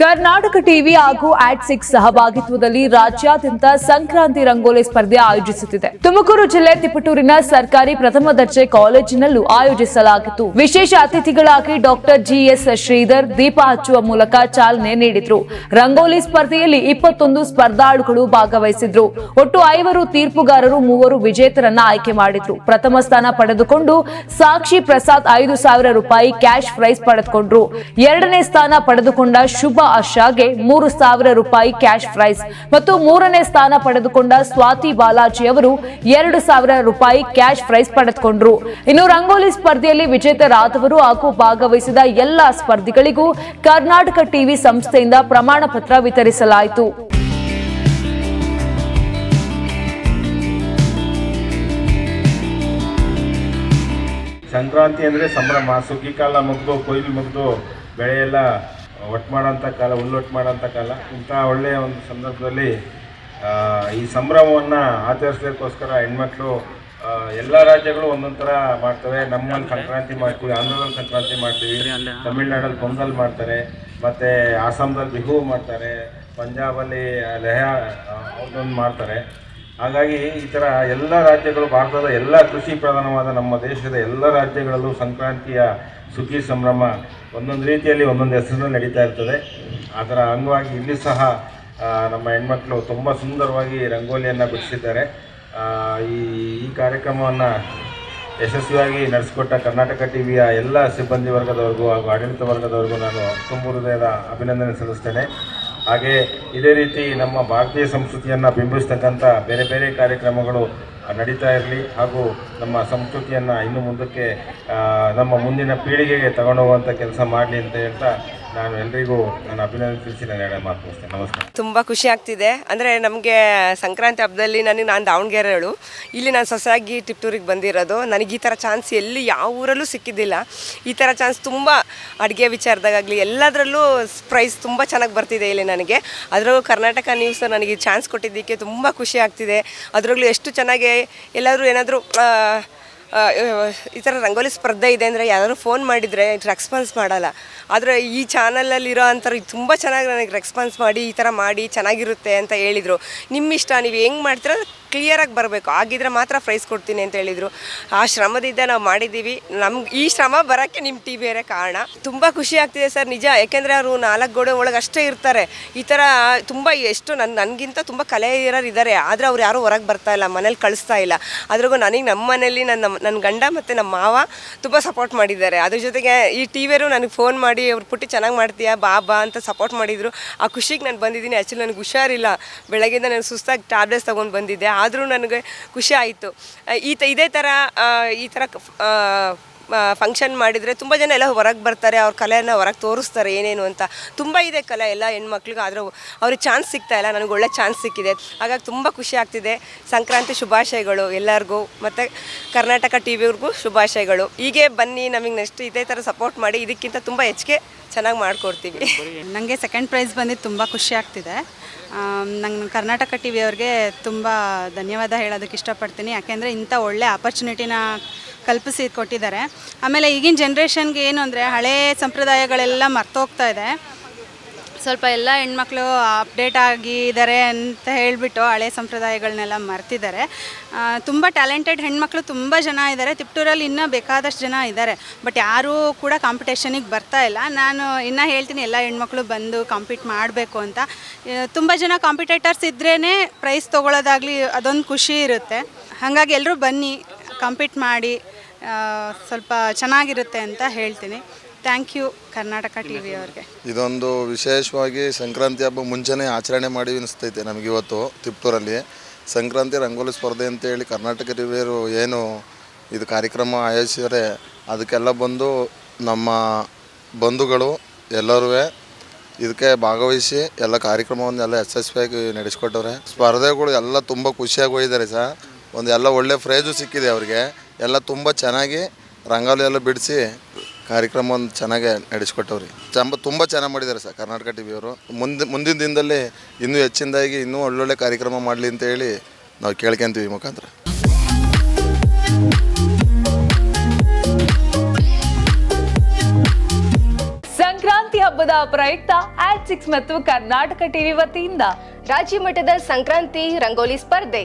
Karnataka TV ಹಾಗೂ ಆಟ್ ಸಿಕ್ಸ್ ಸಹಭಾಗಿತ್ವದಲ್ಲಿ ರಾಜ್ಯಾದ್ಯಂತ ಸಂಕ್ರಾಂತಿ ರಂಗೋಲಿ ಸ್ಪರ್ಧೆ ಆಯೋಜಿಸುತ್ತಿದೆ. ತುಮಕೂರು ಜಿಲ್ಲೆ ತಿಪಟೂರಿನ ಸರ್ಕಾರಿ ಪ್ರಥಮ ದರ್ಜೆ ಕಾಲೇಜಿನಲ್ಲೂ ಆಯೋಜಿಸಲಾಗಿತ್ತು. ವಿಶೇಷ ಅತಿಥಿಗಳಾಗಿ ಡಾಕ್ಟರ್ ಜಿಎಸ್ ಶ್ರೀಧರ್ ದೀಪ ಹಚ್ಚುವ ಮೂಲಕ ಚಾಲನೆ ನೀಡಿದ್ರು. ರಂಗೋಲಿ ಸ್ಪರ್ಧೆಯಲ್ಲಿ ಇಪ್ಪತ್ತೊಂದು ಸ್ಪರ್ಧಾಳುಗಳು ಭಾಗವಹಿಸಿದ್ರು. ಒಟ್ಟು ಐವರು ತೀರ್ಪುಗಾರರು, ಮೂವರು ವಿಜೇತರನ್ನ ಆಯ್ಕೆ ಮಾಡಿದ್ರು. ಪ್ರಥಮ ಸ್ಥಾನ ಪಡೆದುಕೊಂಡು ಸಾಕ್ಷಿ ಪ್ರಸಾದ್ ಐದು ಸಾವಿರ ರೂಪಾಯಿ ಕ್ಯಾಶ್ ಪ್ರೈಸ್ ಪಡೆದುಕೊಂಡ್ರು. ಎರಡನೇ ಸ್ಥಾನ ಪಡೆದುಕೊಂಡ ಶುಭ ಆಶಾಗೆ ಮೂರು ಸಾವಿರ ರೂಪಾಯಿ ಕ್ಯಾಶ್ ಪ್ರೈಸ್ ಮತ್ತು ಮೂರನೇ ಸ್ಥಾನ ಪಡೆದುಕೊಂಡ ಸ್ವಾತಿ ಬಾಲಾಜಿ ಅವರು ಎರಡು ಸಾವಿರ ರೂಪಾಯಿ ಕ್ಯಾಶ್ ಪ್ರೈಸ್ ಪಡೆದುಕೊಂಡ್ರು. ಇನ್ನು ರಂಗೋಲಿ ಸ್ಪರ್ಧೆಯಲ್ಲಿ ವಿಜೇತರಾದವರು ಹಾಗೂ ಭಾಗವಹಿಸಿದ ಎಲ್ಲಾ ಸ್ಪರ್ಧಿಗಳಿಗೂ ಕರ್ನಾಟಕ ಟಿವಿ ಸಂಸ್ಥೆಯಿಂದ ಪ್ರಮಾಣ ಪತ್ರ ವಿತರಿಸಲಾಯಿತು. ಸಂಕ್ರಾಂತಿ ಅಂದರೆ ಸಂಭ್ರಮ, ಸುಗ್ಗಿ ಕಾಲ ಮುಗಿದು, ಕೊಯ್ಲು ಮುಗಿದು, ಬೆಳೆ ಎಲ್ಲ ಒಟ್ಟು ಮಾಡೋಂಥ ಕಾಲ ಹುಲ್ಲೊಟ್ಟು ಮಾಡೋಂಥ ಕಾಲ ಇಂಥ ಒಳ್ಳೆಯ ಒಂದು ಸಂದರ್ಭದಲ್ಲಿ ಈ ಸಂಭ್ರಮವನ್ನು ಆಚರಿಸೋದಕ್ಕೋಸ್ಕರ ಹೆಣ್ಮಕ್ಳು ಎಲ್ಲ ರಾಜ್ಯಗಳು ಒಂದೊಂದು ಥರ ಮಾಡ್ತವೆ. ನಮ್ಮಲ್ಲಿ ಸಂಕ್ರಾಂತಿ ಮಾಡ್ತೀವಿ ಆಂಧ್ರದಲ್ಲಿ ಸಂಕ್ರಾಂತಿ ಮಾಡ್ತೀವಿ ತಮಿಳ್ನಾಡಲ್ಲಿ ಪೊಂಗಲ್ ಮಾಡ್ತಾರೆ ಮತ್ತು ಆಸಾಮ್ದಲ್ಲಿ ಬಿಹು ಮಾಡ್ತಾರೆ ಪಂಜಾಬಲ್ಲಿ ಲೆಹಾ ಅವ್ರದ್ದೊಂದು ಮಾಡ್ತಾರೆ. ಹಾಗಾಗಿ ಈ ಥರ ಎಲ್ಲ ರಾಜ್ಯಗಳು ಭಾರತದ ಎಲ್ಲ ಕೃಷಿ ಪ್ರಧಾನವಾದ ನಮ್ಮ ದೇಶದ ಎಲ್ಲ ರಾಜ್ಯಗಳಲ್ಲೂ ಸಂಕ್ರಾಂತಿಯ ಸುಗ್ಗಿ ಸಂಭ್ರಮ ಒಂದೊಂದು ರೀತಿಯಲ್ಲಿ ಒಂದೊಂದು ಹೆಸರಿನಲ್ಲಿ ನಡೀತಾ ಇರ್ತದೆ. ಅದರ ಅಂಗವಾಗಿ ಇಲ್ಲಿ ಸಹ ನಮ್ಮ ಹೆಣ್ಮಕ್ಳು ತುಂಬ ಸುಂದರವಾಗಿ ರಂಗೋಲಿಯನ್ನು ಬಿಡಿಸಿದ್ದಾರೆ. ಈ ಈ ಕಾರ್ಯಕ್ರಮವನ್ನು ಯಶಸ್ವಿಯಾಗಿ ನಡೆಸಿಕೊಟ್ಟ ಕರ್ನಾಟಕ ಟಿ ವಿಯ ಎಲ್ಲ ಸಿಬ್ಬಂದಿ ವರ್ಗದವರೆಗೂ ಹಾಗೂ ಆಡಳಿತ ವರ್ಗದವರೆಗೂ ನಾನು ತುಂಬ ಹೃದಯದ ಅಭಿನಂದನೆ ಸಲ್ಲಿಸ್ತೇನೆ. ಹಾಗೆ ಇದೇ ರೀತಿ ನಮ್ಮ ಭಾರತೀಯ ಸಂಸ್ಕೃತಿಯನ್ನು ಬಿಂಬಿಸ್ತಕ್ಕಂಥ ಬೇರೆ ಬೇರೆ ಕಾರ್ಯಕ್ರಮಗಳು ನಡೀತಾ ಇರಲಿ ಹಾಗೂ ನಮ್ಮ ಸಂಸ್ಕೃತಿಯನ್ನು ಇನ್ನು ಮುಂದಕ್ಕೆ ನಮ್ಮ ಮುಂದಿನ ಪೀಳಿಗೆಗೆ ತಗೊಂಡೋಗುವಂಥ ಕೆಲಸ ಮಾಡಲಿ ಅಂತ ಹೇಳ್ತಾ ನಾನು ನಾನು ನಮಸ್ಕಾರ. ತುಂಬ ಖುಷಿ ಆಗ್ತಿದೆ. ಅಂದರೆ ನಮಗೆ ಸಂಕ್ರಾಂತಿ ಹಬ್ಬದಲ್ಲಿ ನನಗೆ ನಾನು ದಾವಣಗೆರೆಗಳು ಇಲ್ಲಿ ನಾನು ಸೊಸೆಯಾಗಿ ಟಿಪ್ಟೂರಿಗೆ ಬಂದಿರೋದು. ನನಗೆ ಈ ಥರ ಚಾನ್ಸ್ ಎಲ್ಲಿ ಯಾವ ಊರಲ್ಲೂ ಸಿಕ್ಕಿದ್ದಿಲ್ಲ. ಈ ಥರ ಚಾನ್ಸ್ ತುಂಬ ಅಡುಗೆ ವಿಚಾರದಾಗಲಿ ಎಲ್ಲದರಲ್ಲೂ ಪ್ರೈಸ್ ತುಂಬ ಚೆನ್ನಾಗಿ ಬರ್ತಿದೆ ಇಲ್ಲಿ ನನಗೆ. ಅದರಲ್ಲೂ ಕರ್ನಾಟಕ ನ್ಯೂಸ್ ನನಗೆ ಚಾನ್ಸ್ ಕೊಟ್ಟಿದ್ದಕ್ಕೆ ತುಂಬ ಖುಷಿ ಆಗ್ತಿದೆ. ಅದರಲ್ಲೂ ಎಷ್ಟು ಚೆನ್ನಾಗಿ ಎಲ್ಲಾದರೂ ಏನಾದರೂ ಈ ಥರ ರಂಗೋಲಿ ಸ್ಪರ್ಧೆ ಇದೆ ಅಂದರೆ ಯಾರು ಫೋನ್ ಮಾಡಿದರೆ ರೆಸ್ಪಾನ್ಸ್ ಮಾಡಲ್ಲ. ಆದರೆ ಈ ಚಾನಲಲ್ಲಿರೋ ಅಂಥವ್ರು ತುಂಬ ಚೆನ್ನಾಗಿ ನನಗೆ ರೆಸ್ಪಾನ್ಸ್ ಮಾಡಿ ಈ ಥರ ಮಾಡಿ ಚೆನ್ನಾಗಿರುತ್ತೆ ಅಂತ ಹೇಳಿದರು. ನಿಮ್ಮ ಇಷ್ಟ ನೀವು ಹೆಂಗೆ ಮಾಡ್ತೀರ? ಕ್ಲಿಯರಾಗಿ ಬರಬೇಕು. ಆಗಿದ್ರೆ ಮಾತ್ರ ಪ್ರೈಸ್ ಕೊಡ್ತೀನಿ ಅಂತ ಹೇಳಿದರು. ಆ ಶ್ರಮದಿಂದ ನಾವು ಮಾಡಿದ್ದೀವಿ. ನಮ್ಗೆ ಈ ಶ್ರಮ ಬರೋಕ್ಕೆ ನಿಮ್ಮ ಟಿ ಬೇರೆ ಕಾರಣ. ತುಂಬ ಖುಷಿ ಆಗ್ತಿದೆ ಸರ್, ನಿಜ. ಯಾಕೆಂದರೆ ಅವರು ನಾಲ್ಕು ಗೋಡೆ ಒಳಗೆ ಅಷ್ಟೇ ಇರ್ತಾರೆ. ಈ ಥರ ತುಂಬ ಎಷ್ಟು ನನ್ನ ನನಗಿಂತ ತುಂಬ ಕಲೆ ಇರೋರು ಇದ್ದಾರೆ ಆದರೆ ಅವ್ರು ಯಾರೂ ಹೊರಗೆ ಬರ್ತಾ ಇಲ್ಲ, ಮನೇಲಿ ಕಳಿಸ್ತಾ ಇಲ್ಲ. ಅದ್ರಿಗೂ ನನಗೆ ನಮ್ಮ ಮನೇಲಿ ನನ್ನ ನನ್ನ ಗಂಡ ಮತ್ತು ನಮ್ಮ ಮಾವ ತುಂಬ ಸಪೋರ್ಟ್ ಮಾಡಿದ್ದಾರೆ. ಅದ್ರ ಜೊತೆಗೆ ಈ ಟಿ ವಿಯರು ನನಗೆ ಫೋನ್ ಮಾಡಿ, ಅವ್ರು ಪುಟ್ಟಿ ಚೆನ್ನಾಗಿ ಮಾಡ್ತೀಯಾ? ಬಾ ಬಾ ಅಂತ ಸಪೋರ್ಟ್ ಮಾಡಿದರು. ಆ ಖುಷಿಗೆ ನಾನು ಬಂದಿದ್ದೀನಿ. ಆ್ಯಕ್ಚುಲಿ ನನಗೆ ಹುಷಾರಿಲ್ಲ. ಬೆಳಗ್ಗೆಯಿಂದ ನಾನು ಸುಸ್ತಾಗಿ ಟ್ಯಾಬ್ಲೆಟ್ಸ್ ತೊಗೊಂಡು ಬಂದಿದ್ದೆ. ಆದರೂ ನನಗೆ ಖುಷಿ ಆಯಿತು. ಈ ತ ಇದೇ ಥರ ಈ ಥರ ಫಂಕ್ಷನ್ ಮಾಡಿದರೆ ತುಂಬ ಜನ ಎಲ್ಲ ಹೊರಗೆ ಬರ್ತಾರೆ, ಅವ್ರ ಕಲೆಯನ್ನು ಹೊರಗೆ ತೋರಿಸ್ತಾರೆ ಏನೇನು ಅಂತ. ತುಂಬ ಇದೆ ಕಲೆ ಎಲ್ಲ ಹೆಣ್ಮಕ್ಳಿಗೆ, ಆದರೂ ಅವ್ರಿಗೆ ಚಾನ್ಸ್ ಸಿಗ್ತಾ ಇಲ್ಲ, ನನಗೆ ಒಳ್ಳೆ ಚಾನ್ಸ್ ಸಿಕ್ಕಿದೆ. ಹಾಗಾಗಿ ತುಂಬ ಖುಷಿ ಆಗ್ತಿದೆ. ಸಂಕ್ರಾಂತಿ ಶುಭಾಶಯಗಳು ಎಲ್ಲರಿಗೂ, ಮತ್ತು ಕರ್ನಾಟಕ ಟಿ ವಿಯವ್ರಿಗೂ ಶುಭಾಶಯಗಳು. ಹೀಗೆ ಬನ್ನಿ, ನಮಗೆ ನೆಕ್ಸ್ಟ್ ಇದೇ ಥರ ಸಪೋರ್ಟ್ ಮಾಡಿ, ಇದಕ್ಕಿಂತ ತುಂಬ ಹೆಚ್ಚಿಗೆ ಚೆನ್ನಾಗಿ ಮಾಡಿಕೊಡ್ತೀವಿ. ನನಗೆ ಸೆಕೆಂಡ್ ಪ್ರೈಸ್ ಬಂದಿದ್ದು ತುಂಬ ಖುಷಿ ಆಗ್ತಿದೆ. ನಂಗೆ ಕರ್ನಾಟಕ ಟಿ ವಿ ಅವ್ರಿಗೆ ತುಂಬ ಧನ್ಯವಾದ ಹೇಳೋದಕ್ಕೆ ಇಷ್ಟಪಡ್ತೀನಿ. ಯಾಕೆಂದರೆ ಇಂಥ ಒಳ್ಳೆ ಆಪರ್ಚುನಿಟಿನ ಕಲ್ಪಿಸಿ ಕೊಟ್ಟಿದ್ದಾರೆ. ಆಮೇಲೆ ಈಗಿನ ಜನ್ರೇಷನ್ಗೆ ಏನು ಅಂದರೆ ಹಳೇ ಸಂಪ್ರದಾಯಗಳೆಲ್ಲ ಮರ್ತೋಗ್ತಾ ಇದೆ. ಸ್ವಲ್ಪ ಎಲ್ಲ ಹೆಣ್ಮಕ್ಳು ಅಪ್ಡೇಟ್ ಆಗಿದ್ದಾರೆ ಅಂತ ಹೇಳಿಬಿಟ್ಟು ಹಳೆ ಸಂಪ್ರದಾಯಗಳನ್ನೆಲ್ಲ ಮರ್ತಿದ್ದಾರೆ. ತುಂಬ ಟ್ಯಾಲೆಂಟೆಡ್ ಹೆಣ್ಮಕ್ಳು ತುಂಬ ಜನ ಇದ್ದಾರೆ ತಿಪ್ಟೂರಲ್ಲಿ ಇನ್ನೂ ಬೇಕಾದಷ್ಟು ಜನ ಇದ್ದಾರೆ ಬಟ್ ಯಾರೂ ಕೂಡ ಕಾಂಪಿಟೇಷನಿಗೆ ಬರ್ತಾ ಇಲ್ಲ. ನಾನು ಇನ್ನೂ ಹೇಳ್ತೀನಿ, ಎಲ್ಲ ಹೆಣ್ಮಕ್ಳು ಬಂದು ಕಾಂಪೀಟ್ ಮಾಡಬೇಕು ಅಂತ. ತುಂಬ ಜನ ಕಾಂಪಿಟೇಟರ್ಸ್ ಇದ್ರೇ ಪ್ರೈಸ್ ತೊಗೊಳೋದಾಗಲಿ ಅದೊಂದು ಖುಷಿ ಇರುತ್ತೆ. ಹಾಗಾಗಿ ಎಲ್ಲರೂ ಬನ್ನಿ ಕಾಂಪೀಟ್ ಮಾಡಿ ಸ್ವಲ್ಪ ಚೆನ್ನಾಗಿರುತ್ತೆ ಅಂತ ಹೇಳ್ತೀನಿ. Thank you Karnataka T V ಅವ್ರಿಗೆ. ಇದೊಂದು ವಿಶೇಷವಾಗಿ ಸಂಕ್ರಾಂತಿ ಹಬ್ಬ ಮುಂಚೆನೇ ಆಚರಣೆ ಮಾಡಿ ಅನಿಸ್ತೈತೆ ನಮಗೆ ಇವತ್ತು ತಿಪ್ಪೂರಲ್ಲಿ ಸಂಕ್ರಾಂತಿ ರಂಗೋಲಿ ಸ್ಪರ್ಧೆ ಅಂತೇಳಿ ಕರ್ನಾಟಕ ಟಿವಿಯರು ಏನು ಇದು ಕಾರ್ಯಕ್ರಮ ಆಯೋಜಿಸಿದರೆ ಅದಕ್ಕೆಲ್ಲ ಬಂದು ನಮ್ಮ ಬಂಧುಗಳು ಎಲ್ಲರೂ ಇದಕ್ಕೆ ಭಾಗವಹಿಸಿ ಎಲ್ಲ ಕಾರ್ಯಕ್ರಮವನ್ನೆಲ್ಲ ಯಶಸ್ವಿಯಾಗಿ ನಡೆಸ್ಕೊಟ್ಟವ್ರೆ. ಸ್ಪರ್ಧೆಗಳು ಎಲ್ಲ ತುಂಬ ಖುಷಿಯಾಗಿ ಹೋಗಿದ್ದಾರೆ ಸರ್. ಒಂದು ಎಲ್ಲ ಒಳ್ಳೆ ಫ್ರೇಜು ಸಿಕ್ಕಿದೆ ಅವರಿಗೆ. ಎಲ್ಲ ತುಂಬ ಚೆನ್ನಾಗಿ ರಂಗೋಲಿ ಎಲ್ಲ ಬಿಡಿಸಿ ಕಾರ್ಯಕ್ರಮವನ್ನು ಚೆನ್ನಾಗಿ ನಡೆಸ್ಕೊಟ್ಟವ್ರಿ. ಚಂಬ ತುಂಬ ಚೆನ್ನಾಗಿ ಮಾಡಿದ್ದಾರೆ ಸರ್ ಕರ್ನಾಟಕ ಟಿ ವಿಯವರು ಮುಂದೆ, ಮುಂದಿನ ದಿನದಲ್ಲಿ ಇನ್ನೂ ಹೆಚ್ಚಿನದಾಗಿ ಇನ್ನೂ ಒಳ್ಳೊಳ್ಳೆ ಕಾರ್ಯಕ್ರಮ ಮಾಡಲಿ ಅಂತ ಹೇಳಿ ನಾವು ಕೇಳ್ಕೊಂತೀವಿ ಮುಖಾಂತರ. ಸಂಕ್ರಾಂತಿ ಹಬ್ಬದ ಪ್ರಯುಕ್ತ ಆಟ್ ಸಿಕ್ಸ್ ಮತ್ತು ಕರ್ನಾಟಕ ಟಿವಿ ವತಿಯಿಂದ ರಾಜ್ಯ ಮಟ್ಟದ ಸಂಕ್ರಾಂತಿ ರಂಗೋಲಿ ಸ್ಪರ್ಧೆ.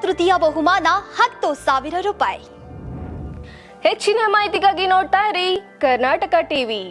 ತೃತೀಯ ಬಹುಮಾನ ಹತ್ತು ಸಾವಿರ ರೂಪಾಯಿ. ಹೆಚ್ಚಿನ ಮಾಹಿತಿಗಾಗಿ ನೋಡ್ತಾ ಇರಿ ಕರ್ನಾಟಕ ಟಿವಿ.